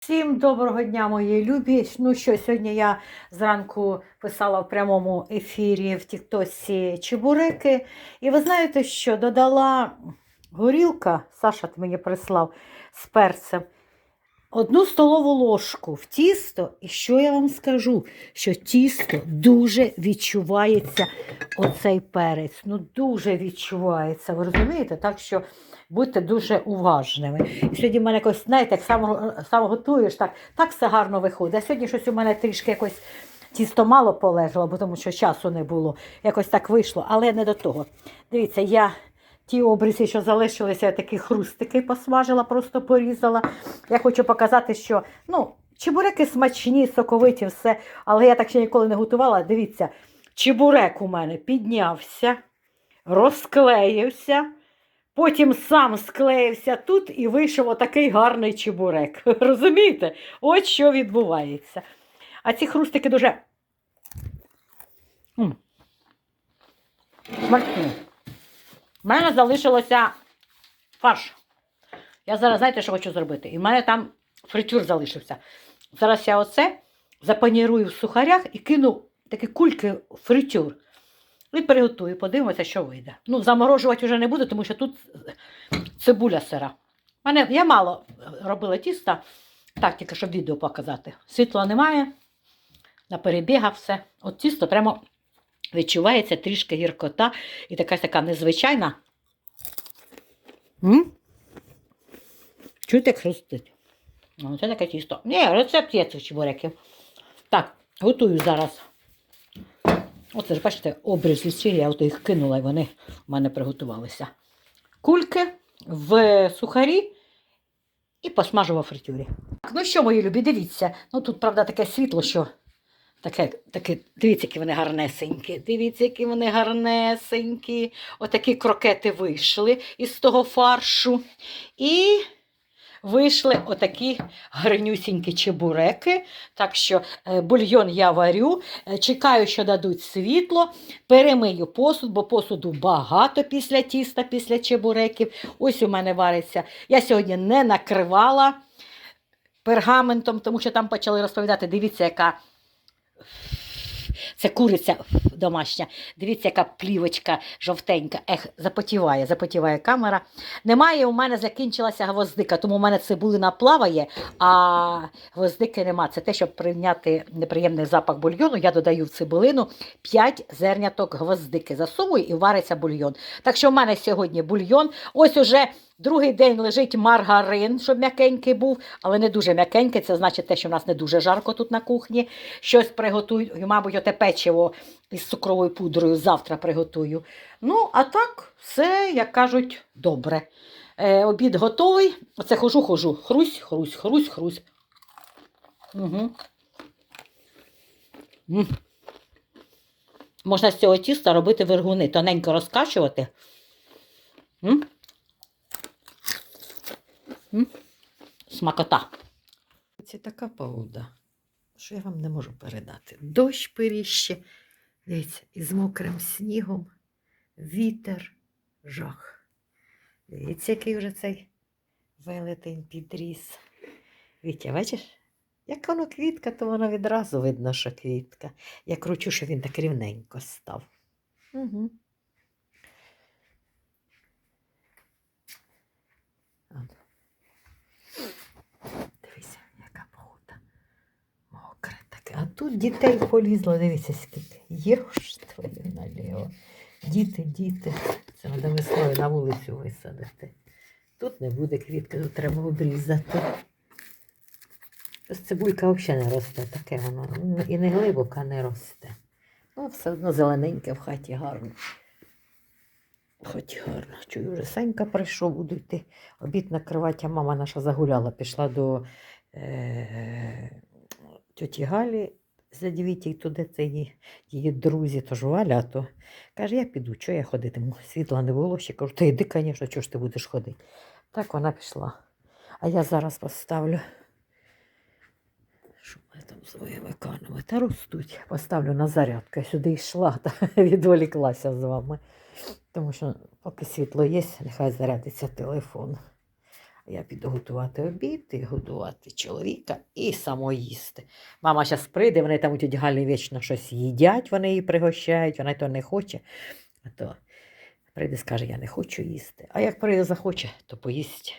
Всім доброго дня, мої любі. Ну що, сьогодні я зранку писала в прямому ефірі в Тіктосі чебуреки. І ви знаєте, що додала горілка, Саша ти мені прислав з перцем, одну столову ложку в тісто. І що я вам скажу? Що тісто дуже відчувається оцей перець. Ну, дуже відчувається. Ви розумієте? Так що будьте дуже уважними. І сьогодні в мене якось, знаєте, як сам, сам готуєш, так, так все гарно виходить. А сьогодні щось у мене трішки якось тісто мало полежало, бо тому що часу не було. Якось так вийшло, але не до того. Дивіться, я ті обриси, що залишилися, я такі хрустики посмажила, просто порізала. Я хочу показати, що ну, чебуреки смачні, соковиті, все. Але я так ще ніколи не готувала. Дивіться, чебурек у мене піднявся, розклеївся. Потім сам склеївся тут і вийшов отакий гарний чебурек. Розумієте? От що відбувається. А ці хрустики дуже. Смачні. У мене залишилося фарш. Я зараз, знаєте, що хочу зробити? І в мене там фритюр залишився. Зараз я оце запанірую в сухарях і кину такі кульки фритюр. І приготую, подивимося, що вийде. Ну, заморожувати вже не буду, тому що тут цибуля сира. Мене, я мало робила тіста, так тільки щоб відео показати. Світла немає, на перебігах все. От тісто прямо відчувається трішки гіркота і така така незвичайна. М? Чуєте, як хрустить? Ну, це таке тісто. Ні, рецепт є цих чебуреків. Так, готую зараз. Оце ж бачите, обріз лісі, я от їх кинула, і вони в мене приготувалися. Кульки в сухарі і посмажу во фритюрі. Ну що, мої любі, дивіться. Ну тут, правда, таке світло, що таке, таке, дивіться, які вони гарнесенькі. Дивіться, які вони гарнесенькі. Отакі крокети вийшли із того фаршу. І вийшли отакі гарнюсінькі чебуреки. Так що е, бульйон я варю, е, чекаю, що дадуть світло, перемию посуд, бо посуду багато після тіста, після чебуреків. Ось у мене вариться. Я сьогодні не накривала пергаментом, тому що там почали розповідати, дивіться, яка. Це куриця домашня. Дивіться, яка плівочка жовтенька. Ех, запотіває, запотіває камера. Немає, у мене закінчилася гвоздика, тому у мене цибулина плаває, а гвоздики нема. Це те, щоб прийняти неприємний запах бульйону. Я додаю в цибулину 5 зерняток гвоздики. Засовую і вариться бульйон. Так що в мене сьогодні бульйон. Ось уже другий день лежить маргарин, щоб м'якенький був, але не дуже м'якенький. Це значить те, що в нас не дуже жарко тут на кухні. Щось приготую, мабуть, оте печиво із цукровою пудрою завтра приготую. Ну, а так, все, як кажуть, добре. Е, обід готовий. Оце хожу, хожу. Хрусь, хрусь, хрусь, хрусь. Угу. Можна з цього тіста робити вергуни, тоненько розкачувати. М? Смакота. Це така погода, що я вам не можу передати. Дощ періще, дивіться, із мокрим снігом, вітер, жах. Дивіться, який вже цей велетень підріс. Вітя, бачиш? Як воно квітка, то воно відразу видно, що квітка. Я кручу, що він так рівненько став. Угу. Дивися, яка погода. Мокре таке. А тут дітей полізло, дивіться, скільки. Є ж твою наліво. Діти, діти. Це треба весною на вулицю висадити. Тут не буде квітки, тут треба обрізати. Ось цибулька взагалі не росте, таке воно. І не глибоко не росте. Ну, все одно зелененьке в хаті гарно. Хоч гарно. Чую, вже Санька прийшов, буду йти обід накривати, а мама наша загуляла, пішла до е- тьоті Галі за і туди це її, її друзі, тож Валя, то каже, я піду, що я ходитиму? Світла не було ще. Кажу, та йди, звісно, чого ж ти будеш ходити. Так вона пішла. А я зараз поставлю. Що мене там з моїми канами? Та ростуть. Поставлю на зарядку. Я сюди йшла та відволіклася з вами. Тому що поки світло є, нехай зарядиться телефон. Я піду готувати обід, і годувати чоловіка і самоїсти. Мама зараз прийде, вони там у тіті вічно щось їдять, вони її пригощають, вона то не хоче. А то прийде, скаже, я не хочу їсти. А як прийде захоче, то поїсть.